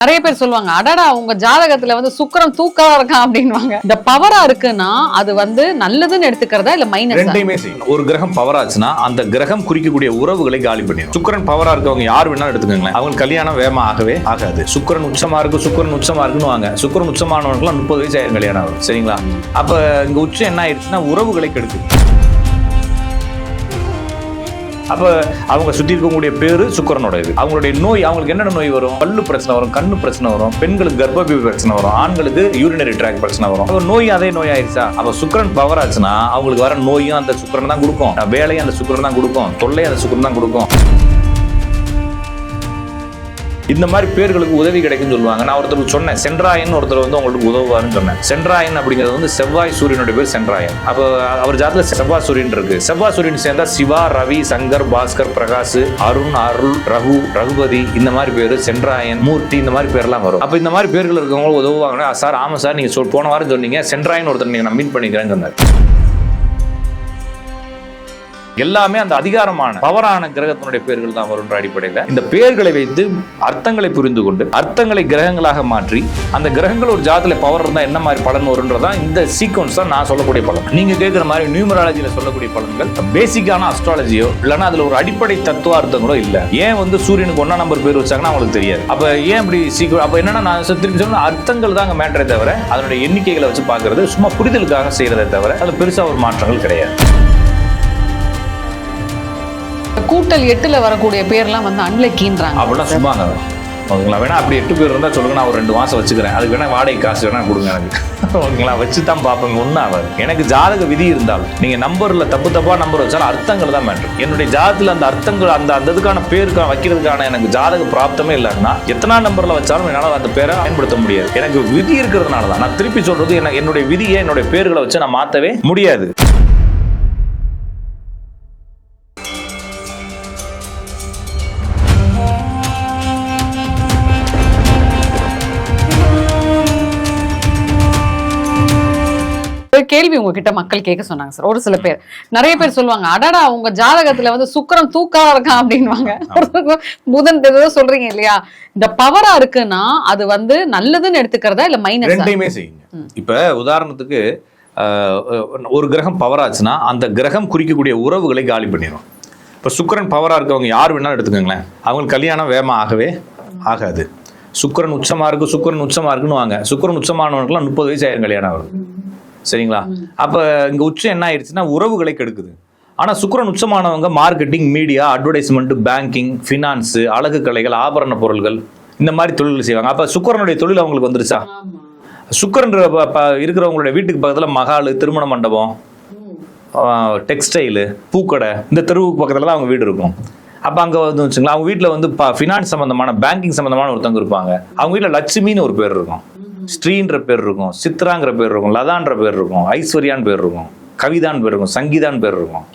நிறைய பேர் சொல்லுவாங்க அடடா உங்க ஜாதகத்துல வந்து சுக்கிரன் தூக்கலா இருக்கான் அப்படின்வாங்க இந்த பவரா இருக்குன்னா அது வந்து நல்லதுன்னு எடுத்துக்கிறதா இல்ல மைனஸ் ரெண்டையுமே செய்யும் ஒரு கிரகம் பவர் ஆச்சுன்னா அந்த கிரகம் குறிக்கக்கூடிய உறவுகளை காலி பண்ணிடும் சுக்கிரன் பவரா இருக்கவங்க யார் வேணாலும் எடுத்துக்கோங்களேன். அவங்க கல்யாணம் வேகமா ஆகவே ஆகாது. சுக்கரன் உச்சமா இருக்கு சுக்கரன் உச்சமா இருக்குன்னு வாங்க. சுக்கிரன் உச்சமானவங்களுக்குலாம் முப்பது வயசு ஆயிரம் கல்யாணம் ஆகும் சரிங்களா? அப்ப இங்க உச்சம் என்ன ஆயிடுச்சுன்னா உறவுகளை கெடுக்குது அப்போ அவங்க சுற்றி இருக்கக்கூடிய பேரு சுக்கரனோட இது அவங்களுடைய நோய் அவங்களுக்கு என்னென்ன நோய் வரும்? பல்லு பிரச்சனை வரும் கண்ணு பிரச்சனை வரும் பெண்களுக்கு கர்ப்பப்பை பிரச்சனை வரும் ஆண்களுக்கு யூரினரி ட்ராக் பிரச்சனை வரும். அப்போ நோய் அதே நோய் ஆயிடுச்சா அப்போ சுக்கரன் பவர் ஆச்சுன்னா அவங்களுக்கு வர நோயும் அந்த சுக்கரன் தான் கொடுக்கும். வேலையும் அந்த சுக்கரன் தான் கொடுக்கும். தொல்லையும் அந்த சுக்கரன் தான் கொடுக்கும். இந்த மாதிரி பேர்களுக்கு உதவி கிடைக்கும்னு சொல்லுவாங்க. நான் ஒருத்தருக்கு சொன்னேன் சென்றாயன் ஒருத்தர் வந்து உங்களுக்கு உதவுவாருன்னு சொன்னேன். சென்றாயன் அப்படிங்கிறது வந்து செவ்வாய் சூரியனுடைய பேர் சென்றாயன். அப்போ அவர் ஜாதத்துல செவ்வாய் சூரியன் இருக்கு. செவ்வாய் சூரியன் சேர்ந்தா சிவா ரவி சங்கர் பாஸ்கர் பிரகாஷ் அருண் அருள் ரகு ரகுபதி இந்த மாதிரி பேர் சென்றாயன் மூர்த்தி இந்த மாதிரி பேர்லாம் வரும். அப்போ இந்த மாதிரி பேர்கள் இருக்கவங்க உதவுவாங்கன்னா சார் ஆமாம் சார் நீங்கள் சொல் போன வாரம் சொன்னீங்க சென்றாயன் ஒருத்தர் நீங்கள் நான் மீட் பண்ணிக்கிறேன்னு சொன்னார். எல்லாமே அந்த அதிகாரமான பவரான கிரகத்தினுடைய பேர்கள் தான் வருன்ற அடிப்படையில் இந்த பேர்களை வைத்து அர்த்தங்களை புரிந்து கொண்டு அர்த்தங்களை கிரகங்களாக மாற்றி அந்த கிரகங்கள் ஒரு ஜாதத்தில் பவர் இருந்தால் என்ன மாதிரி பலன் வரும்ன்றதா இந்த சீக்வன்ஸ் தான் நான் சொல்லக்கூடிய பலன். நீங்க கேட்குற மாதிரி நியூமராலஜியில் சொல்லக்கூடிய பலன்கள் பேசிக்கான அஸ்ட்ராலஜியோ இல்லைன்னா அதுல ஒரு அடிப்படை தத்துவார்த்தங்களோ இல்லை. ஏன் வந்து சூரியனுக்கு ஒன்னா நம்பர் பேர் வச்சாங்கன்னா அவங்களுக்கு தெரியாது. அப்ப ஏன் இப்படி சீக்கிரம் அப்ப என்னன்னா நான் திருப்பி சொன்ன அர்த்தங்கள் தாங்க மேட்டரே தவிர அதனுடைய எண்ணிக்கைகளை வச்சு பார்க்கறது சும்மா புரிதலுக்காக செய்யறதே தவிர அது பெருசாக ஒரு மாற்றங்கள் கிடையாது. கூட்டல் எட்டுல வரக்கூடிய பேர்லாம் வந்து அன்லக்கின்றாங்க. அப்படிலாம் சும்மாங்க ஓகேங்களா? வேணா அப்படி எட்டு பேர் இருந்தால் சொல்லுங்க நான் ஒரு ரெண்டு மாசம் வச்சுக்கிறேன். அதுக்கு வேணா வாடகை காசு வேணா கொடுங்க எனக்கு. ஓகேங்களா? வச்சு தான் பார்ப்பேங்க ஒன்றும் ஆகாது. எனக்கு ஜாதக விதி இருந்தாலும் நீங்கள் நம்பரில் தப்பு தப்பாக நம்பர் வச்சாலும் அர்த்தங்கள் தான் மேட்ரு என்னுடைய ஜாதத்தில் அந்த அர்த்தங்கள் அந்த அந்த இதுக்கான பேருக்கு வைக்கிறதுக்கான எனக்கு ஜாதக பிராப்தமே இல்லைன்னா எத்தனா நம்பரில் வச்சாலும் என்னால் அந்த பேரை பயன்படுத்த முடியாது. எனக்கு விதி இருக்கிறதுனால தான் நான் திருப்பி சொல்கிறது என்ன என்னுடைய விதியை என்னுடைய பேர்களை வச்சு நான் மாற்றவே முடியாது. ஒரு கேள்வி உங்ககிட்ட மக்கள் கேட்க சொன்னாங்க சார். ஒரு சில பேர். நிறைய பேர் சொல்லுவாங்க அடடா உங்க ஜாதகத்துல வந்து சுக்கிரன் தூக்கலா இருக்கான் அப்படின்வாங்க புதன் ஏதோ சொல்றீங்க இல்லையா? இந்த பவரா இருக்குன்னா அது வந்து நல்லதுன்னு எடுத்துக்கிறதா இல்ல மைனஸ் ரெண்டையுமே செய்யுங்க. இப்ப உதாரணத்துக்கு ஒரு கிரகம் பவர் ஆச்சுன்னா அந்த கிரகம் குறிக்கக்கூடிய உறவுகளை காலி பண்ணிடும் இப்போ சுக்கிரன் பவரா இருக்கவங்க யார் வேணாலும் எடுத்துக்கோங்களேன். அவங்களுக்கு கல்யாணம் வேகமா ஆகவே ஆகாது. சுக்கிரன் உச்சமா இருக்கு சுக்கிரன் உச்சமா இருக்குன்னு வாங்க சுக்கிரன் உச்சமானவனுக்குலாம் முப்பது வயசு ஆயிரம் கல்யாணம் ஆகுது சரிங்களா? அப்ப இங்க உச்சம் என்ன ஆயிடுச்சுன்னா உறவுகளை கெடுக்குது. ஆனா சுக்கிரன் உச்சமானவங்க marketing media advertisement banking finance அழகு கலைகள் ஆபரண பொருள்கள் இந்த மாதிரி தொழில்கள் செய்வாங்க. அப்ப சுக்கிரனுடைய தொழில் அவங்களுக்கு வந்துருச்சா? சுக்கரன் இருக்கிறவங்களுடைய வீட்டுக்கு பக்கத்துல மகாலு திருமண மண்டபம் டெக்ஸ்டைலு பூக்கடை இந்த தெருவுக்கு பக்கத்துல தான் அவங்க வீடு இருக்கும். அப்போ அங்கே வந்து வச்சுங்களா அவங்க வீட்டில் வந்து ஃபினான்ஸ் சம்மந்தமான பேங்கிங் சம்மந்தமான ஒருத்தவங்க இருப்பாங்க. அவங்க வீட்டில் லட்சுமின்னு ஒரு பேர் இருக்கும். ஸ்ரீன்ற பேர் இருக்கும் சித்ராங்கிற பேர் இருக்கும் லதான்ற பேர் இருக்கும் ஐஸ்வர்யான்னு பேர் இருக்கும் கவிதான்னு பேர் இருக்கும் சங்கீதான்னு பேர் இருக்கும்.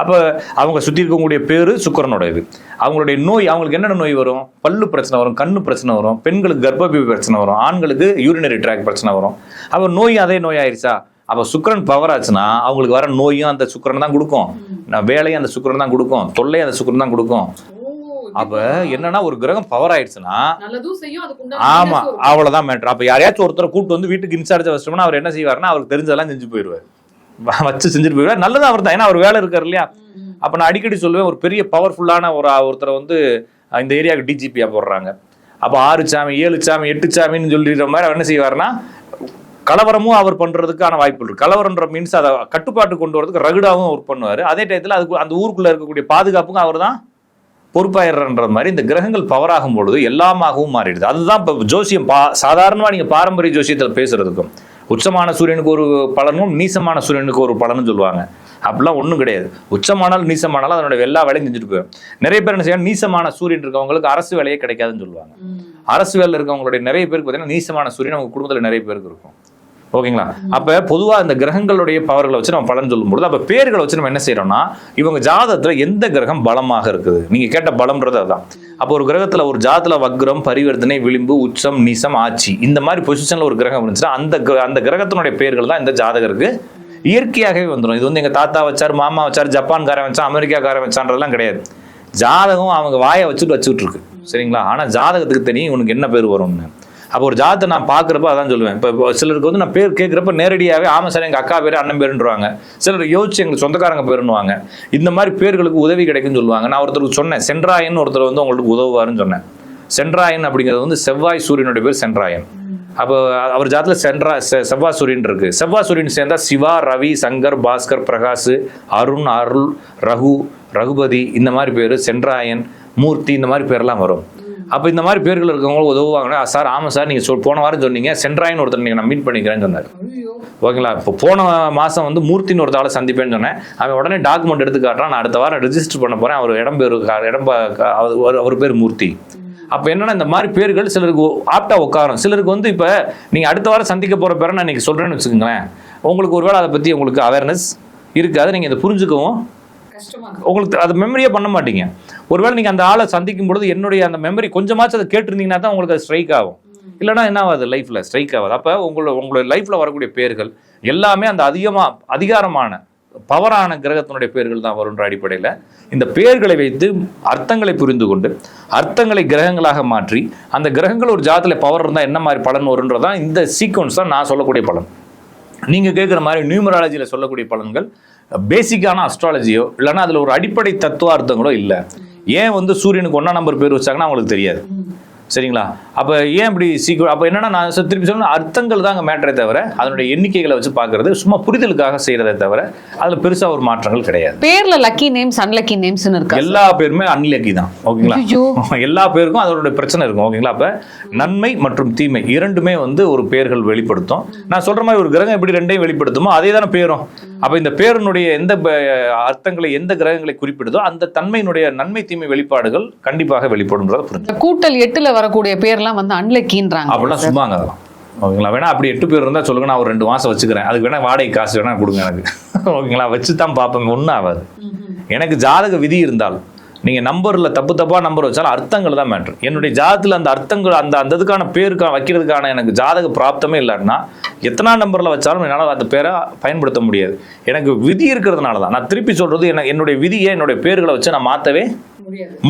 அப்போ அவங்க சுற்றி இருக்கக்கூடிய பேர் சுக்கரனோட இது அவங்களுடைய நோய் அவங்களுக்கு என்னென்ன நோய் வரும்? பல்லு பிரச்சனை வரும் கண்ணு பிரச்சனை வரும் பெண்களுக்கு கர்ப்பப்பை பிரச்சனை வரும் ஆண்களுக்கு யூரினரி ட்ராக் பிரச்சனை வரும். அப்போ நோய் அதே நோய் ஆயிடுச்சா அப்போ சுக்கரன் பவர் ஆச்சுன்னா அவங்களுக்கு வர நோயும் அந்த சுக்கரன் தான் கொடுக்கும். வேலையும் அந்த சுக்கரன் தான் கொடுக்கும் தொல்லையும் அந்த சுக்கரன் தான் கொடுக்கும். அப்ப என்னன்னா ஒரு கிரகம் பவர் ஆயிடுச்சுன்னா ஆமா அவ்வளவுதான் மேட்ரு அப்ப யாரையாச்சும் ஒருத்தரை கூட்டு வந்து வீட்டுக்கு இன்சார்ஜ் வச்சிட்டோம்னா அவர் என்ன செய்வாருன்னா அவருக்கு தெரிஞ்சதெல்லாம் செஞ்சு போயிடுவார். வச்சு செஞ்சுட்டு போயிடுவார். நல்லது அவர் தான் ஏன்னா அவர் வேலை இருக்காரு இல்லையா? அப்ப நான் அடிக்கடி சொல்லுவேன் ஒரு பெரிய பவர்ஃபுல்லான ஒரு ஒருத்தரை வந்து இந்த ஏரியாவுக்கு டிஜிபியா போடுறாங்க. அப்ப ஆறு சாமி ஏழு சாமி எட்டு சாமின்னு சொல்லிடுற மாதிரி அவர் என்ன செய்வாருன்னா கலவரமும் அவர் பண்றதுக்கான வாய்ப்பு இருக்கு. கலவரன்ற மீன்ஸ் அதை கட்டுப்பாட்டு கொண்டு வரதுக்கு ரகுடாவும் ஒர்க் பண்ணுவார். அதே டயத்துல அதுக்கு அந்த ஊருக்குள்ள இருக்கக்கூடிய பாதுகாப்புக்கும் அவர் தான் பொறுப்பாயிடுறன்ற மாதிரி இந்த கிரகங்கள் பவர் ஆகும் பொழுது எல்லாமாகவும் மாறிடுது. அதுதான் இப்போ ஜோசியம் பா சாதாரணமாக நீங்கள் பாரம்பரிய ஜோசியத்தில் பேசுறதுக்கும் உச்சமான சூரியனுக்கு ஒரு பலனும் நீசமான சூரியனுக்கு ஒரு பலனும் சொல்லுவாங்க. அப்படிலாம் ஒன்றும் கிடையாது. உச்சமானாலும் நீசமானாலும் அதனோட எல்லா வேலையும் செஞ்சுட்டு போயிடும். நிறைய பேர் என்ன செய்யணும் நீசமான சூரியன் இருக்கவங்களுக்கு அரசு வேலையே கிடைக்காதுன்னு சொல்லுவாங்க. அரசு வேலையில் இருக்கவங்களுடைய நிறைய பேருக்கு பார்த்தீங்கன்னா நீசமான சூரியன் அவங்க குடும்பத்தில் நிறைய பேருக்கு இருக்கும். ஓகேங்களா? அப்ப பொதுவா இந்த கிரகங்களுடைய பவர்களை வச்சு நம்ம பலன் சொல்லும்போது அப்ப பேர்களை வச்சு நம்ம என்ன செய்யறோம்னா இவங்க ஜாதகத்துல எந்த கிரகம் பலமாக இருக்குது? நீங்க கேட்ட பலம்ன்றது அதுதான் அப்போ ஒரு கிரகத்துல ஒரு ஜாதத்துல வக்ரம் பரிவர்த்தனை விளிம்பு உச்சம் நிசம் ஆட்சி இந்த மாதிரி பொசிஷன்ல ஒரு கிரகம் இருந்துச்சுன்னா அந்த கிர- அந்த கிரகத்தினுடைய பேர்கள் தான் இந்த ஜாதகருக்கு இயற்கையாகவே வந்துடும் இது வந்து எங்க தாத்தா வச்சார் மாமா வச்சார் ஜப்பான்காரன் வச்சான் அமெரிக்காக்காரன் வச்சான்றதெல்லாம் கிடையாது. ஜாதகம் அவங்க வாயை வச்சுட்டு வச்சுட்டு இருக்கு. சரிங்களா? ஆனா ஜாதகத்துக்கு தெரியும் உனக்கு என்ன பேர் வரும்னு. அப்போ ஒரு ஜாதத்தை நான் பார்க்குறப்ப அதான் சொல்லுவேன். இப்போ சிலருக்கு வந்து நான் பேர் கேட்குறப்ப நேரடியாகவே ஆமாம் சார் எங்கள் அக்கா பேர் அண்ணன் பேருன்றாங்க சிலர் யோசிச்சு எங்களுக்கு சொந்தக்காரங்க பேருன்னுவாங்க. இந்த மாதிரி பேர்களுக்கு உதவி கிடைக்கும்னு சொல்லுவாங்க. நான் ஒருத்தருக்கு சொன்னேன் சென்றாயன் ஒருத்தர் வந்து உங்களுக்கு உதவுவாருன்னு சொன்னேன். சென்றாயன் அப்படிங்கிறது வந்து செவ்வாய் சூரியனுடைய பேர் சென்றாயன். அப்போ அவர் ஜாதத்தில் சென்றா செ- செவ்வாய் சூரியன் இருக்கு. செவ்வாய் சூரியன் சேர்ந்தா சிவா ரவி சங்கர் பாஸ்கர் பிரகாஷ் அருண் அருள் ரகு ரகுபதி இந்த மாதிரி பேர் சென்றாயன் மூர்த்தி இந்த மாதிரி பேர்லாம் வரும். அப்போ இந்த மாதிரி பேர்கள் இருக்கவங்க உதவுவாங்கன்னா சார் ஆமாம் சார் நீங்கள் சொல் போன வாரம் சொன்னீங்க சென்றாயன் ஒருத்தர் நீங்கள் நான் மீட் பண்ணிக்கிறேன்னு சொன்னார். ஓகேங்களா? இப்போ போன மாதம் வந்து மூர்த்தின்னு ஒருத்தால சந்திப்பேன்னு சொன்னேன். அவன் உடனே டாக்குமெண்ட் எடுத்து காட்டுறான். நான் அடுத்த வாரம் ரெஜிஸ்டர் பண்ண போகிறேன் அவர் இடம் பேர் இடம் அவர் பேர் மூர்த்தி. அப்போ என்னன்னா இந்த மாதிரி பேர்கள் சிலருக்கு ஆப்டா உட்காரும். சிலருக்கு வந்து இப்போ நீங்கள் அடுத்த வாரம் சந்திக்க போகிற பேரை நான் இன்னைக்கு சொல்கிறேன்னு வச்சுக்கோங்களேன். உங்களுக்கு ஒருவேளை அதை பற்றி உங்களுக்கு அவேர்னஸ் இருக்காது. நீங்கள் இதை புரிஞ்சுக்கவும் உங்களுக்கு அது மெமரியே பண்ண மாட்டீங்க. ஒருவேளை நீங்கள் அந்த ஆளை சந்திக்கும் பொழுது என்னுடைய அந்த மெமரி கொஞ்சமாச்சும் அதை கேட்டிருந்தீங்கன்னா தான் உங்களுக்கு அது ஸ்ட்ரைக் ஆகும். இல்லைன்னா என்ன ஆகாது லைஃப்பில் ஸ்ட்ரைக் ஆகாது. அப்போ உங்களோட உங்களுடைய லைஃப்பில் வரக்கூடிய பேர்கள் எல்லாமே அந்த அதிகமாக அதிகாரமான பவரான கிரகத்தினுடைய பேர்கள் தான் வருன்ற அடிப்படையில் இந்த பேர்களை வைத்து அர்த்தங்களை புரிந்து கொண்டு அர்த்தங்களை கிரகங்களாக மாற்றி அந்த கிரகங்கள் ஒரு ஜாதத்தில் பவர் இருந்தால் என்ன மாதிரி பலன் வருன்றதான் இந்த சீக்வன்ஸ் தான் நான் சொல்லக்கூடிய பலன். நீங்கள் கேட்குற மாதிரி நியூமராலஜியில் சொல்லக்கூடிய பலன்கள் பேசிக்கான அஸ்ட்ராலஜியோ இல்லைன்னா அதில் ஒரு அடிப்படை தத்துவார்த்தங்களோ இல்லை. ஏன் வந்து சூரியனுக்கு ஒன்றா நம்பர் பேர் வச்சாங்கன்னா அவங்களுக்கு தெரியாது. சரிங்களா? அப்போ ஏன் இப்படி சீக்கிரம் அப்போ என்னன்னா நான் திருப்பி சொல்லணும் அர்த்தங்கள் தான் அங்கே மேட்டரே தவிர அதனுடைய எண்ணிக்கைகளை வச்சு பார்க்கறது சும்மா புரிதலுக்காக செய்கிறதே தவிர அதில் பெருசாக ஒரு மாற்றங்கள் கிடையாது. பேர்ல லக்கி நேம்ஸ் அன்லக்கி நேம்ஸ்னு இருக்கா? எல்லா பேருமே அன்லக்கி தான் ஓகேங்களா. எல்லா பேருக்கும் அதோட பிரச்சனை இருக்கும் ஓகேங்களா? அப்ப நன்மை மற்றும் தீமை இரண்டுமே வந்து ஒரு பேர்கள் வெளிப்படுத்தும். நான் சொல்ற மாதிரி ஒரு கிரகம் எப்படி ரெண்டையும் வெளிப்படுத்துமோ அதே தானே பேரும். அப்ப இந்த பேரினுடைய எந்த அர்த்தங்களை எந்த கிரகங்களை குறிப்பிடுதோ அந்த தன்மையினுடைய நன்மை தீமை வெளிப்பாடுகள் கண்டிப்பாக வெளிப்படும்ன்றதை புரிஞ்சு இந்த கூட்டல் எட்டுல வரக்கூடிய பேர்லாம் வந்து அன்லக்கின்றாங்க. அப்படிலாம் சும்மாங்க. ஓகேங்களா? வேணா அப்படி எட்டு பேர் இருந்தால் சொல்லுங்க நான் ஒரு ரெண்டு மாசம் வச்சுக்கிறேன். அதுக்கு வேணா வாடகை காசு வேணா கொடுங்க எனக்கு. ஓகேங்களா? வச்சு தான் பார்ப்பேன். ஒன்றும் ஆகாது. எனக்கு ஜாதக விதி இருந்தால் நீங்கள் நம்பரில் தப்பு தப்பாக நம்பர் வச்சாலும் அர்த்தங்கள் தான் மேட்ரு என்னுடைய ஜாதகத்தில் அந்த அர்த்தங்கள் அந்த அந்த இதுக்கான பேருக்கான வைக்கிறதுக்கான எனக்கு ஜாதக பிராப்தமே இல்லைன்னா எத்தனா நம்பரில் வச்சாலும் என்னால் அந்த பேரை பயன்படுத்த முடியாது. எனக்கு விதி இருக்கிறதுனால தான் நான் திருப்பி சொல்கிறது என்ன என்னுடைய விதியை என்னுடைய பேர்களை வச்சு நான் மாற்றவே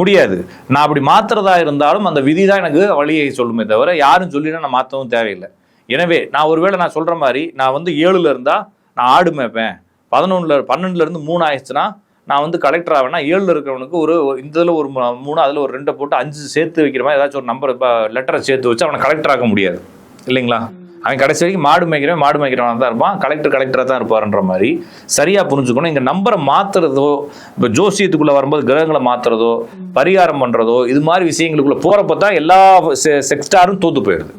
முடியாது. நான் அப்படி மாத்துறதா இருந்தாலும் அந்த விதி தான் எனக்கு வழியை சொல்லுமே தவிர யாரும் சொல்லினா நான் மாற்றவும் தேவையில்லை. எனவே நான் ஒருவேளை நான் சொல்ற மாதிரி நான் வந்து ஏழுல இருந்தா நான் ஆடு மேய்ப்பேன். பதினொன்றுல பன்னெண்டுல இருந்து மூணு ஆயிடுச்சுன்னா நான் வந்து கலெக்டர் ஆவேன்னா ஏழுல இருக்கிறவனுக்கு ஒரு இந்த இதுல ஒரு மூணு அதுல ஒரு ரெண்டை போட்டு அஞ்சு சேர்த்து வைக்கிற மாதிரி ஏதாச்சும் ஒரு நம்பர் லெட்டரை சேர்த்து வச்சு அவனை கலெக்டர் ஆக்க முடியாது. இல்லைங்களா? அவன் கடைசி வரைக்கும் மாடு மேய்க்கிறவன் மாடு மேய்க்கிறவன் தான் இருப்பான். கலெக்டர் கலெக்டராக தான் இருப்பாருன்ற மாதிரி சரியா புரிஞ்சுக்கணும். இங்க நம்பரை மாத்துறதோ இப்போ ஜோசியத்துக்குள்ள வரும்போது கிரகங்களை மாத்துறதோ பரிகாரம் பண்றதோ இது மாதிரி விஷயங்களுக்குள்ள போறப்ப தான் எல்லா செக்ஸ்டாரும் தோத்து போயிடுது.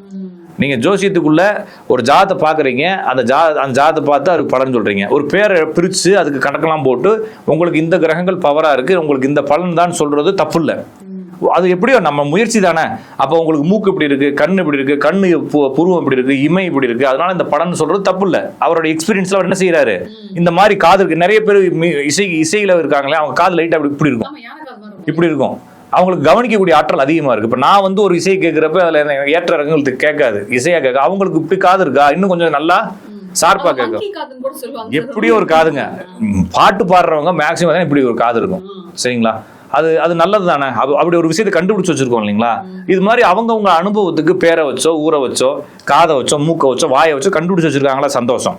நீங்க ஜோசியத்துக்குள்ள ஒரு ஜாதத்தை பாக்குறீங்க அந்த ஜா அந்த ஜாதத்தை பார்த்து அதுக்கு பலன் சொல்றீங்க. ஒரு பேரை பிரிச்சு அதுக்கு கணக்கெல்லாம் போட்டு உங்களுக்கு இந்த கிரகங்கள் பவரா இருக்கு உங்களுக்கு இந்த பலன் தான் சொல்றது தப்பு இல்லை அது எப்படியோ நம்ம முயற்சி தானே. அப்போ உங்களுக்கு மூக்கு இப்படி இருக்கு கண் இப்படி இருக்கு கண்ணு பு- புருவம் இப்படி இருக்கு இமை இப்படி இருக்கு. அதனால இந்த படம் சொல்றது தப்பு இல்லை அவரோட எக்ஸ்பீரியன்ஸ்ல அவர் என்ன செய்யறாரு இந்த மாதிரி காது இருக்கு நிறைய பேர் இசை இசையில இருக்காங்களே அவங்க காது லைட் அப்படி இப்படி இருக்கும். இப்படி இருக்கும். அவங்களுக்கு கவனிக்கக்கூடிய ஆற்றல் அதிகமா இருக்கு. இப்ப நான் வந்து ஒரு இசை கேட்கிறப்ப அதுல எனக்கு ஏற்ற இறங்களுக்கு கேட்காது. இசையா கேட்க அவங்களுக்கு இப்படி காது இருக்கா? இன்னும் கொஞ்சம் நல்லா ஷார்ப்பா கேட்கும். எப்படியோ ஒரு காதுங்க. பாட்டு பாடுறவங்க மேக்சிமம் இப்படி ஒரு காது இருக்கும். சரிங்களா? அது அது நல்லது தானே அப்படி ஒரு விஷயத்தை கண்டுபிடிச்சு வச்சிருக்கோம் இல்லைங்களா? இது மாதிரி அவங்கவங்க அனுபவத்துக்கு பேரை வச்சோ ஊரை வச்சோ காதை வச்சோ மூக்கை வச்சோ வாயை வச்சோ கண்டுபிடிச்சு வச்சிருக்காங்களா சந்தோஷம்.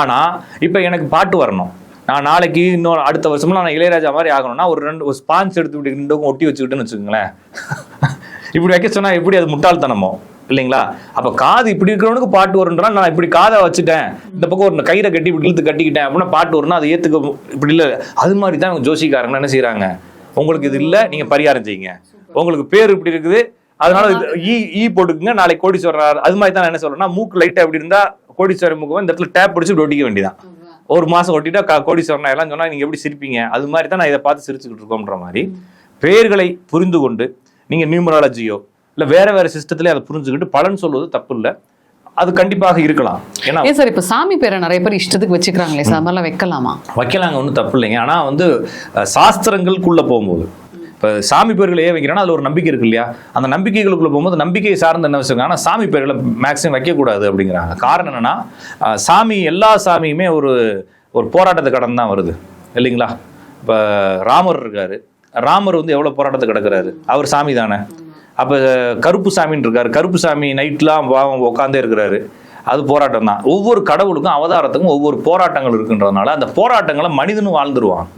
ஆனா இப்ப எனக்கு பாட்டு வரணும். நான் நாளைக்கு இன்னொரு அடுத்த வருஷம்லாம் நான் இளையராஜா மாதிரி ஆகணும்னா ஒரு ரெண்டு ஒரு ஸ்பான்ஸ் எடுத்து இப்படி ரெண்டும் ஒட்டி வச்சுக்கிட்டுன்னு வச்சுக்கோங்களேன். இப்படி வைக்க சொன்னா எப்படி அது முட்டாள்தனமோ? இல்லைங்களா? அப்ப காது இப்படி இருக்கிறவனுக்கு பாட்டு வரும்ன்றா நான் இப்படி காதை வச்சுட்டேன். இந்த பக்கம் ஒரு கயிறை கட்டி இப்படி இழுத்து கட்டிக்கிட்டேன் அப்படின்னா பாட்டு வரும்னா அதை ஏத்துக்க மு- இப்படி இல்லை. அது மாதிரி தான் ஜோசிக்காரங்க என்ன செய்றாங்க? உங்களுக்கு இது இல்லை நீங்க பரிகாரம் செய்யுங்க. உங்களுக்கு பேர் இப்படி இருக்குது. அதனால ஈ ஈ போட்டுக்குங்க நாளைக்கு கோடீஸ்வரர் அது மாதிரி தான் என்ன சொல்றேன்னா மூக்கு லைட்டா இப்படி இருந்தா கோடீஸ்வரர் முகம் இந்த இடத்துல டேப் பிடிச்சி இப்படி ஒட்டிக்க வேண்டியதான் ஒரு மாசம் ஒட்டிட்டா கா- கோடீஸ்வரன் எல்லாம் சொன்னா நீங்க எப்படி சிரிப்பீங்க? அது மாதிரி தான் நான் இதை பார்த்து சிரிச்சுக்கிட்டு இருக்கோம்ன்ற மாதிரி பெயர்களை புரிந்து கொண்டு நீங்க நியூமராலஜியோ இல்ல வேற வேற சிஸ்டத்திலே அதை புரிஞ்சுக்கிட்டு பலன் சொல்வது தப்பு இல்லை அது கண்டிப்பாக இருக்கலாம். ஏன்னா ஏன் சார் இப்ப சாமி பேரை நிறைய பேர் இஷ்டத்துக்கு வச்சுக்கிறாங்களே சார் மாதிரிலாம் வைக்கலாமா? வைக்கலாங்க ஒன்றும் தப்பு இல்லைங்க. ஆனால் வந்து சாஸ்திரங்களுக்குள்ள போகும்போது இப்போ சாமி பேர்களை ஏன் வைக்கிறேன்னா அதில் ஒரு நம்பிக்கை இருக்கு இல்லையா? அந்த நம்பிக்கைகளுக்குள்ள போகும்போது நம்பிக்கையை சார்ந்த என்ன வச்சுருக்காங்க ஆனால் சாமி பேர்களை மேக்ஸிமம் வைக்கக்கூடாது அப்படிங்கிறாங்க. காரணம் என்னென்னா சாமி எல்லா சாமியுமே ஒரு ஒரு போராட்டத்தை கடந்து தான் வருது. இல்லைங்களா? இப்போ ராமர் இருக்கார். ராமர் வந்து எவ்வளோ போராட்டத்தை கிடக்குறாரு? அவர் சாமி தானே. அப்போ கருப்பு சாமின்னு இருக்காரு. கருப்பு சாமி நைட்லாம் உட்காந்தே இருக்கிறாரு. அது போராட்டம் தான். ஒவ்வொரு கடவுளுக்கும் அவதாரத்துக்கும் ஒவ்வொரு போராட்டங்கள் இருக்குன்றதுனால அந்த போராட்டங்களை மனிதனும் வாழ்ந்துருவான்.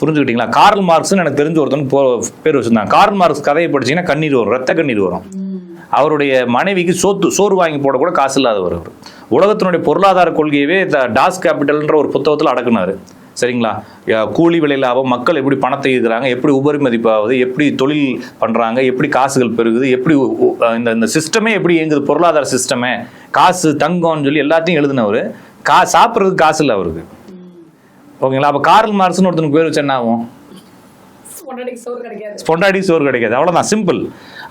புரிஞ்சுக்கிட்டீங்களா? கார்ல் மார்க்ஸ்னு எனக்கு தெரிஞ்ச ஒருத்தன் போ பேர் வச்சிருந்தாங்க கார்ல் மார்க்ஸ் கதையை படிச்சீங்கன்னா கண்ணீர் வரும் ரத்த கண்ணீர் வரும். அவருடைய மனைவிக்கு சோத்து சோறு வாங்கி போட கூட காசு இல்லாதவர் அவர். உலகத்தினுடைய பொருளாதார கொள்கையவே த டாஸ் கேபிட்டல்ன்ற ஒரு புத்தகத்தில் அடக்குனாரு. சரிங்களா? கூலி விலை லாபம் மக்கள் எப்படி பணத்தை ஈர்க்கிறாங்க எப்படி உபரி மதிப்பாகுது எப்படி தொழில் பண்ணுறாங்க எப்படி காசுகள் பெருகுது எப்படி இந்த இந்த சிஸ்டமே எப்படி இயங்குது பொருளாதார சிஸ்டமே காசு தங்கம்னு சொல்லி எல்லாத்தையும் எழுதினவர். கா சாப்பிட்றதுக்கு காசு இல்லை அவருக்கு. ஓகேங்களா? அப்போ கார்ல் மார்க்ஸ்னு ஒருத்தனுக்கு பேர் வச்சு என்ன ஆகும்? ஸ்பொண்டாடி சோறு கிடைக்காது. அவ்வளவுதான் சிம்பிள்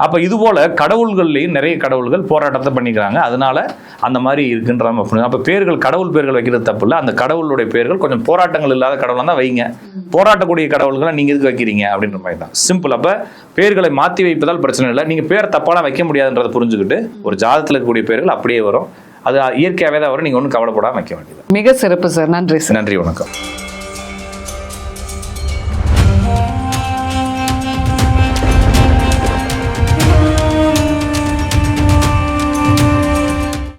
அப்ப இது போல கடவுள்கள்லயும் நிறைய கடவுள்கள் போராட்டத்தை பண்ணிக்கிறாங்க. அதனால அந்த மாதிரி இருக்குன்ற அப்ப பேர்கள் கடவுள் பேர்கள் வைக்கிறது தப்பு இல்லை. அந்த கடவுளுடைய பேர்கள் கொஞ்சம் போராட்டங்கள் இல்லாத கடவுளா தான் வைங்க. போராட்டக்கூடிய கடவுள்களை நீங்க எதுக்கு வைக்கிறீங்க? அப்படின்ற மாதிரி தான். சிம்பிள் அப்ப பேர்களை மாத்தி வைப்பதால் பிரச்சனை இல்லை. நீங்க பேர் தப்பாலாம் வைக்க முடியாதுன்றதை புரிஞ்சுக்கிட்டு ஒரு ஜாதத்துல இருக்கக்கூடிய பேர்கள் அப்படியே வரும். அது இயற்கையாவே தான் வரும். நீங்க ஒன்றும் கவலைப்படாம வைக்க வேண்டியது மிக சிறப்பு சார் நன்றி சார் நன்றி வணக்கம்.